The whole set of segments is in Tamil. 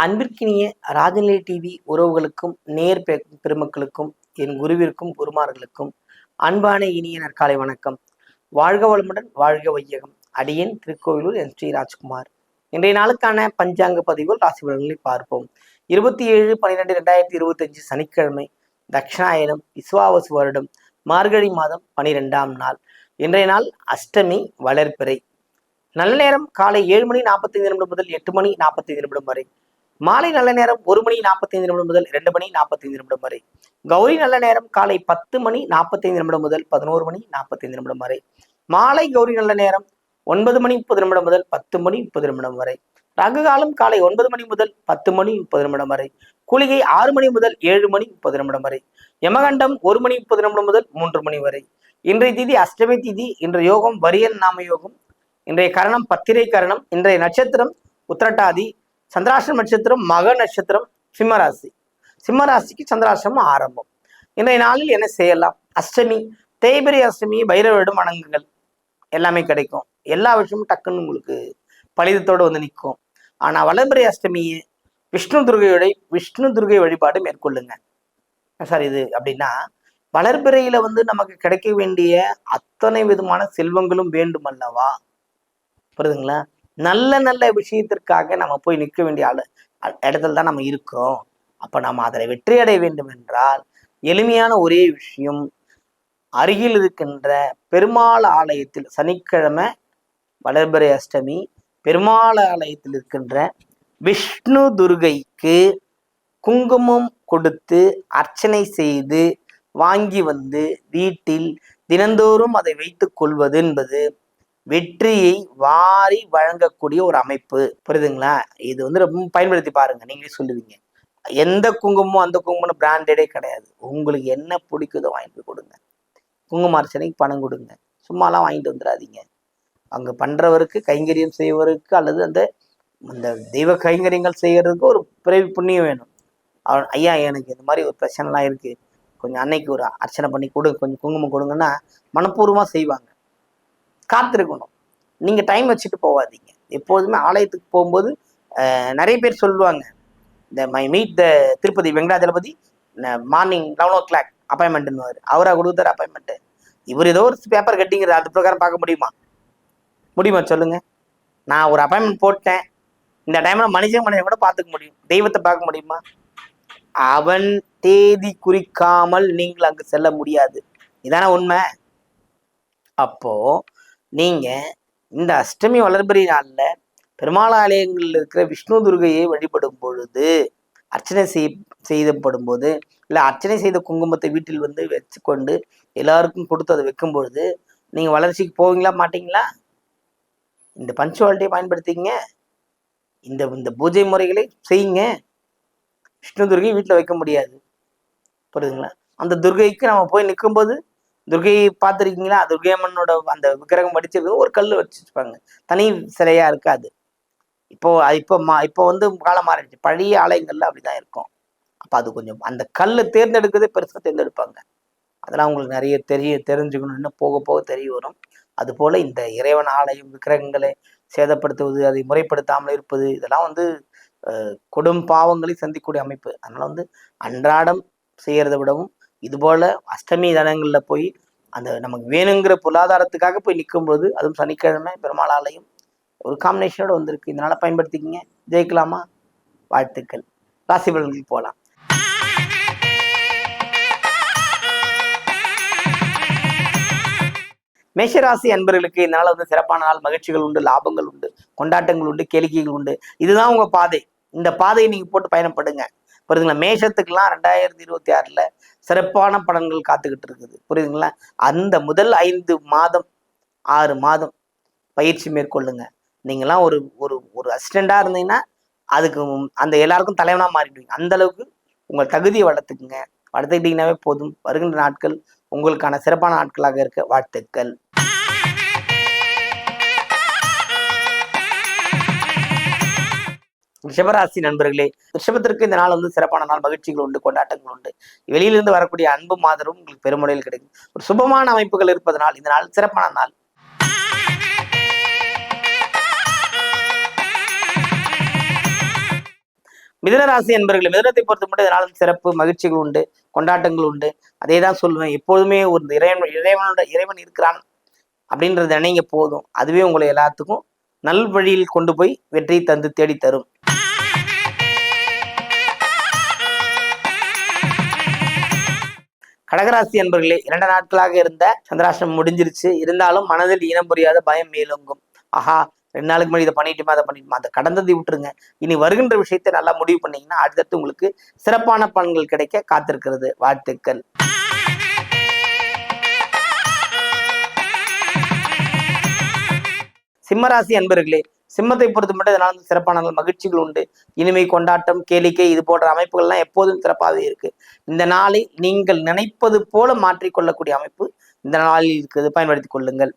அன்பிற்கினிய ராஜநிலை டிவி உறவுகளுக்கும் நேர் பெருமக்களுக்கும் என் குருவிற்கும் குருமார்களுக்கும் அன்பான இனிய நற்காலை வணக்கம். வாழ்க வளமுடன் வாழ்க வையகம். அடியேன் திருக்கோவிலூர் என் ஸ்ரீ ராஜ்குமார். இன்றைய நாளுக்கான பஞ்சாங்க பதிவுகள் ராசி பலன்களை பார்ப்போம். இருபத்தி ஏழு பன்னிரெண்டு ரெண்டாயிரத்தி இருபத்தஞ்சு சனிக்கிழமை தக்ஷாயனம் விஸ்வாவசு வருடம் மார்கழி மாதம் பனிரெண்டாம் நாள். இன்றைய நாள் அஷ்டமி வளர்பிறை. நல்ல நேரம் காலை ஏழு மணி நாற்பத்தைந்து நிமிடம் முதல் எட்டு மணி நாற்பத்தைந்து நிமிடம் வரை. மாலை நல்ல நேரம் ஒரு மணி நாற்பத்தைந்து நிமிடம் முதல் இரண்டு மணி நாற்பத்தைந்து நிமிடம் வரை. கௌரி நல்ல நேரம் காலை பத்து மணி நாற்பத்தைந்து நிமிடம் முதல் பதினோரு மணி நாற்பத்தைந்து நிமிடம் வரை. மாலை கௌரி நல்ல நேரம் ஒன்பது மணி முப்பது நிமிடம் முதல் பத்து மணி முப்பது நிமிடம் வரை. ரகு காலம் காலை ஒன்பது மணி முதல் பத்து மணி முப்பது நிமிடம் வரை. குளிகை ஆறு மணி முதல் ஏழு மணி முப்பது நிமிடம் வரை. யமகண்டம் ஒரு மணி முப்பது நிமிடம் முதல் மூன்று மணி வரை. இன்றைய திதி அஷ்டமி திதி இன்றைய யோகம் வரியன் நாம யோகம் இன்றைய கரணம் பத்திரை கரணம் இன்றைய நட்சத்திரம் உத்திரட்டாதி சந்திராஷ்டிரம் நட்சத்திரம் மக நட்சத்திரம் சிம்மராசி. சிம்மராசிக்கு சந்திராசிரமம் ஆரம்பம். இன்றைய நாளில் என்ன செய்யலாம்? அஷ்டமி தேய்பிரி அஷ்டமி பைரவரிடம் வணங்குங்கள் எல்லாமே கிடைக்கும். எல்லா விஷயமும் டக்குன்னு உங்களுக்கு பலிதத்தோடு வந்து நிற்கும். ஆனா வளர்பிறை அஷ்டமியை விஷ்ணு துர்கையுடைய விஷ்ணு துர்கை வழிபாடு மேற்கொள்ளுங்க. சார் இது அப்படின்னா வளர்பிறையில வந்து நமக்கு கிடைக்க வேண்டிய அத்தனை விதமான செல்வங்களும் வேண்டும் அல்லவா புரியுதுங்களா? நல்ல நல்ல விஷயத்திற்காக நம்ம போய் நிற்க வேண்டிய ஆளு அ- இடத்துல தான் நம்ம இருக்கிறோம். அப்ப நம்ம அதில் வெற்றி அடைய வேண்டும் என்றால் எளிமையான ஒரே விஷயம் அருகில் இருக்கின்ற பெருமாள் ஆலயத்தில் சனிக்கிழமை வளர்பிறை அஷ்டமி பெருமாள் ஆலயத்தில் இருக்கின்ற விஷ்ணு துர்கைக்கு குங்குமம் கொடுத்து அர்ச்சனை செய்து வாங்கி வந்து வீட்டில் தினந்தோறும் அதை வைத்துக் கொள்வது என்பது வெற்றியை வாரி வழங்கக்கூடிய ஒரு அமைப்பு. புரியுதுங்களா? இது வந்து ரொம்ப பயன்படுத்தி பாருங்க. நீங்களே சொல்லுவீங்க. எந்த குங்குமம் அந்த குங்குமம் பிராண்டடே கிடையாது. உங்களுக்கு என்ன பிடிக்குதோ வாங்கிட்டு போய் கொடுங்க. குங்கும அர்ச்சனைக்கு பணம் கொடுங்க. சும்மாலாம் வாங்கிட்டு வந்துடாதீங்க. அங்கே பண்ணுறவருக்கு கைங்கரியம் செய்வருக்கு அல்லது அந்த அந்த தெய்வ கைங்கரியங்கள் செய்கிறதுக்கு ஒரு பிறவி புண்ணியம் வேணும். அவன் ஐயா எனக்கு இந்த மாதிரி ஒரு பிரச்சனைலாம் இருக்குது கொஞ்சம் அன்னைக்கு ஒரு அர்ச்சனை பண்ணி கொடுங்க. கொஞ்சம் குங்குமம் கொடுங்கன்னா மனப்பூர்வமாக செய்வாங்க. காத்திருக்கணும். நீங்க டைம் வச்சுட்டு போகாதீங்க எப்போதுமே ஆலயத்துக்கு போகும்போது நிறைய பேர் சொல்லுவாங்க இந்த my meet the Tirupati Venkatajalapathi morning eleven o'clock அப்பாயின்மெண்ட்னு அவரா கொடுத்தாரு அப்பாயின்மெண்ட்டு இவர் ஏதோ ஒரு பேப்பர் கட்டிங்கிறது அது பிரகாரம் பார்க்க முடியுமா? முடியுமா? சொல்லுங்க. நான் ஒரு அப்பாயின்மெண்ட் போட்டேன். இந்த டைம்ல மனுஷன் மனுஷன் கூட பார்த்துக்க முடியும். தெய்வத்தை பார்க்க முடியுமா? அவன் தேதி குறிக்காமல் நீங்கள் அங்கு செல்ல முடியாது. இதான உண்மை? அப்போ நீங்கள் இந்த அஷ்டமி வளர்பிறை நாளில் பெருமாள் ஆலயங்களில் இருக்கிற விஷ்ணு துர்கையை வழிபடும் பொழுது அர்ச்சனை செய் செய்யப்படும் போது இல்லை அர்ச்சனை செய்த குங்குமத்தை வீட்டில் வந்து வச்சுக்கொண்டு எல்லாருக்கும் கொடுத்து அதை வைக்கும் பொழுது நீங்கள் வளர்ச்சிக்கு போவீங்களா மாட்டீங்களா? இந்த பஞ்சுவாலிட்டியை பயன்படுத்திங்க இந்த இந்த பூஜை முறைகளை செய்யுங்க. விஷ்ணு துர்கை வீட்டில் வைக்க முடியாது. புரியுதுங்களா? அந்த துர்கைக்கு நம்ம போய் நிற்கும்போது துர்கை பார்த்துருக்கீங்களா? துர்கை அம்மனோட அந்த விக்கிரகம் வடிச்சிருக்கிறது ஒரு கல் வச்சுருப்பாங்க. தனி சிலையா இருக்காது. இப்போ இப்போ மா இப்போ வந்து காலம் மாறிடுச்சு. பழைய ஆலயங்கள்ல அப்படிதான் இருக்கும். அப்போ அது கொஞ்சம் அந்த கல்லை தேர்ந்தெடுக்கிறதே பெருசாக தேர்ந்தெடுப்பாங்க. அதெல்லாம் உங்களுக்கு நிறைய தெரிய தெரிஞ்சுக்கணும்னு போக போக தெரிய வரும். அதுபோல இந்த இறைவன் ஆலயம் விக்கிரகங்களை சேதப்படுத்துவது அதை முறைப்படுத்தாமல் இருப்பது இதெல்லாம் வந்து கொடும் பாவங்களை சந்திக்கக்கூடிய அமைப்பு. அதனால வந்து அன்றாடம் செய்கிறத விடவும் இதுபோல் அஷ்டமி தனங்களில் போய் அந்த நமக்கு வேணுங்கிற பொருளாதாரத்துக்காக போய் நிற்கும்போது அதுவும் சனிக்கிழமை பெருமாள் ஆலயம் ஒரு காம்பினேஷனோட வந்திருக்கு. இதனால பயன்படுத்திக்கிங்க. ஜெயிக்கலாமா? வாழ்த்துக்கள். ராசி பலன்களுக்கு போகலாம் மேஷராசி அன்பர்களுக்கு இதனால் வந்து சிறப்பான நாள். மகிழ்ச்சிகள் உண்டு லாபங்கள் உண்டு கொண்டாட்டங்கள் உண்டு கேளிக்கைகள் உண்டு. இதுதான் உங்கள் பாதை. இந்த பாதையை நீங்கள் போட்டு பயணப்படுங்க. புரியுதுங்களா? மேஷத்துக்கெல்லாம் ரெண்டாயிரத்தி இருபத்தி ஆறில் சிறப்பான படங்கள் காத்துக்கிட்டு இருக்குது. புரியுதுங்களா? அந்த முதல் ஐந்து மாதம் ஆறு மாதம் பயிற்சி மேற்கொள்ளுங்க. நீங்களாம் ஒரு ஒரு ஒரு அசிஸ்டண்டாக இருந்தீங்கன்னா அதுக்கு அந்த எல்லாருக்கும் தலைவனாக மாறிடுவீங்க. அந்த அளவுக்கு உங்கள் தகுதியை வளர்த்துக்குங்க. வளர்த்துக்கிட்டீங்கன்னாவே போதும். வருகின்ற நாட்கள் உங்களுக்கான சிறப்பான நாட்களாக இருக்க வாழ்த்துக்கள். ரிஷபராசி நண்பர்களே ரிஷபத்திற்கு இந்த நாள் வந்து சிறப்பான நாள். மகிழ்ச்சிகள் உண்டு கொண்டாட்டங்கள் உண்டு. வெளியிலிருந்து வரக்கூடிய அன்பு மாதரும் உங்களுக்கு பெருமுறையில் கிடைக்கும். ஒரு சுபமான அமைப்புகள் இருப்பதனால் இந்த நாள் சிறப்பான நாள். மிதனராசி என்பர்களே மிதனத்தை பொறுத்த மட்டும் இதனால சிறப்பு மகிழ்ச்சிகள் உண்டு கொண்டாட்டங்கள் உண்டு. அதே தான் சொல்லுவேன் எப்போதுமே ஒரு இறைவன் இறைவனோட இறைவன் இருக்கிறான் அப்படின்றத நினைங்க போதும். அதுவே உங்களை எல்லாத்துக்கும் நல் வழியில் கொண்டு போய் வெற்றி தந்து தேடித்தரும் கடகராசி என்பர்களே இரண்டு நாட்களாக இருந்த சந்திராஷ்டம் முடிஞ்சிருச்சு. இருந்தாலும் மனதில் இனம் புரியாத பயம் மேலோங்கும். ஆஹா ரெண்டு நாளுக்கு முன்னாடி இதை பண்ணிட்டுமா அதை பண்ணிட்டுமா? அதை கடந்ததை விட்டுருங்க. இனி வருகின்ற விஷயத்தை நல்லா முடிவு பண்ணீங்கன்னா அடுத்தடுத்து உங்களுக்கு சிறப்பான பலன்கள் கிடைக்க காத்திருக்கிறது. வாழ்த்துக்கள். சிம்மராசி அன்பர்களே சிம்மத்தை பொறுத்த மட்டும் இதனால் வந்து சிறப்பான மகிழ்ச்சிகள் உண்டு. இனிமை கொண்டாட்டம் கேளிக்கை இது போன்ற அமைப்புகள்லாம் எப்போதும் சிறப்பாகவே இருக்கு. இந்த நாளை நீங்கள் நினைப்பது போல மாற்றிக்கொள்ளக்கூடிய அமைப்பு இந்த நாளில் இருக்குது. பயன்படுத்திக் கொள்ளுங்கள்.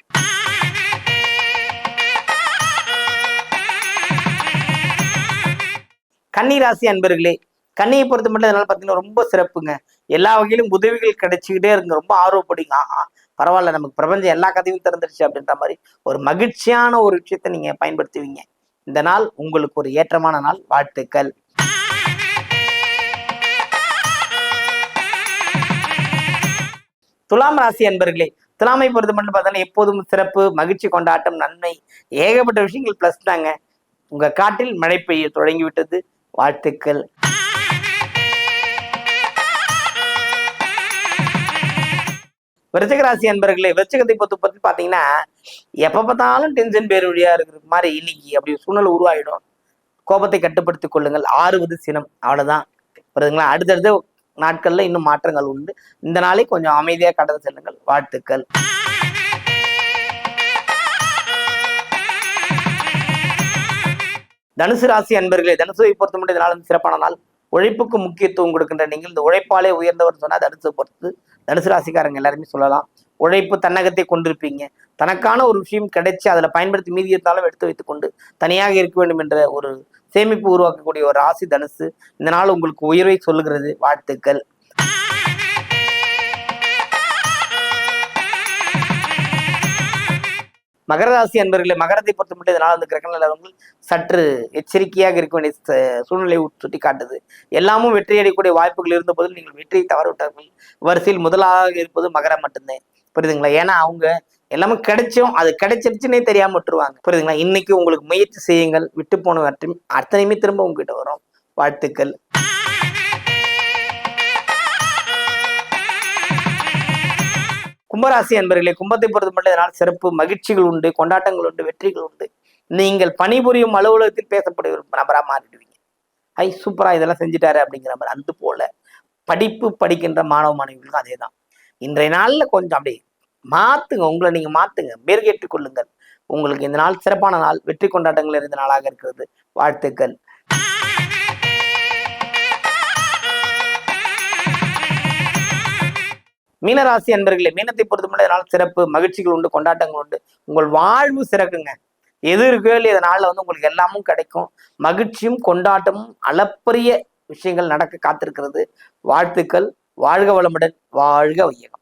கன்னிராசி அன்பர்களே கன்னியை பொறுத்த மட்டும் இதனால பார்த்தீங்கன்னா ரொம்ப சிறப்புங்க. எல்லா வகையிலும் உதவிகள் கிடைச்சிக்கிட்டே இருங்க ரொம்ப ஆர்வப்படுங்க. ஆஹா பரவாயில்ல நமக்கு பிரபஞ்சம் எல்லா கதையும் திறந்துருச்சு அப்படின்ற மாதிரி ஒரு மகிழ்ச்சியான ஒரு விஷயத்தை நீங்க பயன்படுத்துவீங்க. இந்த நாள் உங்களுக்கு ஒரு ஏற்றமான நாள். வாழ்த்துக்கள். துலாம் ராசி அன்பர்களே துலாமை பொறுத்த மட்டும் பார்த்தோன்னா எப்போதும் சிறப்பு மகிழ்ச்சி கொண்டாட்டம் நன்மை ஏகப்பட்ட விஷயங்கள் பிளஸ் தாங்க. உங்க காட்டில் மழை பெய்ய தொடங்கி விட்டது வாழ்த்துக்கள். விருச்சகராசி அன்பர்களே விருச்சகத்தை பொறுத்த பற்றி பார்த்தீங்கன்னா எப்போ பார்த்தாலும் டென்ஷன் பேர் வழியா இருக்கிற மாதிரி இன்னைக்கு அப்படி சூழ்நிலை உருவாயிடும். கோபத்தை கட்டுப்படுத்திக் கொள்ளுங்கள். ஆறுவது சினம். அவ்வளோதான் வருதுங்களா அடுத்தடுத்த நாட்கள்ல இன்னும் மாற்றங்கள் உண்டு. இந்த நாளை கொஞ்சம் அமைதியாக கடந்து செல்லுங்கள். வாழ்த்துக்கள். தனுசு ராசி அன்பர்களே தனுசுவை பொறுத்த மட்டும் இந்த நாள் சிறப்பான நாள். உழைப்புக்கு முக்கியத்துவம் கொடுக்கின்ற நீங்கள் இந்த உழைப்பாலே உயர்ந்தவர் சொன்னால் தனுசு பொறுத்து தனுசு ராசிக்காரங்க எல்லாருமே சொல்லலாம். உழைப்பு தன்னகத்தை கொண்டிருப்பீங்க. தனக்கான ஒரு விஷயம் கிடைச்சி அதில் பயன்படுத்தி மீதி இருந்தாலும் எடுத்து வைத்துக்கொண்டு தனியாக இருக்க வேண்டும் என்ற ஒரு சேமிப்பு உருவாக்கக்கூடிய ஒரு ராசி தனுசு. இந்த நாள் உங்களுக்கு உயர்வை சொல்லுகிறது. வாழ்த்துக்கள். மகர ராசி அன்பர்களே மகரத்தை பொறுத்த மட்டும் இதனால் வந்து கிரக நிலவரங்கள் சற்று எச்சரிக்கையாக இருக்க வேண்டிய ச- சூழ்நிலையை சுட்டி காட்டுது எல்லாமும் வெற்றி அடையக்கூடிய வாய்ப்புகள் இருந்த போது நீங்கள் வெற்றியை தவறவிட்டார்கள் வரிசையில் முதலாக இருப்பது மகரம் மட்டும்தான் புரியுதுங்களா? ஏன்னா அவங்க எல்லாமே கிடைச்சும் அது கிடைச்சிருச்சுன்னே தெரியாம விட்டுருவாங்க. புரியுதுங்களா? இன்னைக்கு உங்களுக்கு முயற்சி செய்யுங்கள் விட்டு போனவற்றையும் அத்தனையுமே திரும்ப உங்ககிட்ட வரும். வாழ்த்துக்கள். கும்பராசி அன்பர்களே கும்பத்தை பொறுத்த மட்டும் இதனால் சிறப்பு மகிழ்ச்சிகள் உண்டு கொண்டாட்டங்கள் உண்டு வெற்றிகள் உண்டு. நீங்கள் பணிபுரியும் அலுவலகத்தில் பேசப்படும் ஒரு நபரா மாறிடுவீங்க. ஐ சூப்பரா இதெல்லாம் செஞ்சுட்டாரு அப்படிங்கிற மாதிரி. அந்த போல படிப்பு படிக்கின்ற மாணவ மாணவிகளுக்கும் அதே தான் இன்றைய நாள்ல கொஞ்சம் அப்படியே மாத்துங்க உங்களை நீங்க மாத்துங்க மேற்கேற்றுக் கொள்ளுங்கள். உங்களுக்கு இந்த நாள் சிறப்பான நாள் வெற்றி கொண்டாட்டங்கள் இருந்த நாளாக இருக்கிறது. வாழ்த்துக்கள். மீனராசி அன்பர்களே மீனத்தை பொறுத்தமட்டும் இதனால் சிறப்பு மகிழ்ச்சிகள் உண்டு கொண்டாட்டங்கள் உண்டு. உங்கள் வாழ்வு சிறக்குங்க. எது இருக்கோ இல்லை இதனால வந்து உங்களுக்கு எல்லாமும் கிடைக்கும். மகிழ்ச்சியும் கொண்டாட்டமும் அளப்பரிய விஷயங்கள் நடக்க காத்திருக்கிறது. வாழ்த்துக்கள். வாழ்க வளமுடன். வாழ்க வையகம்.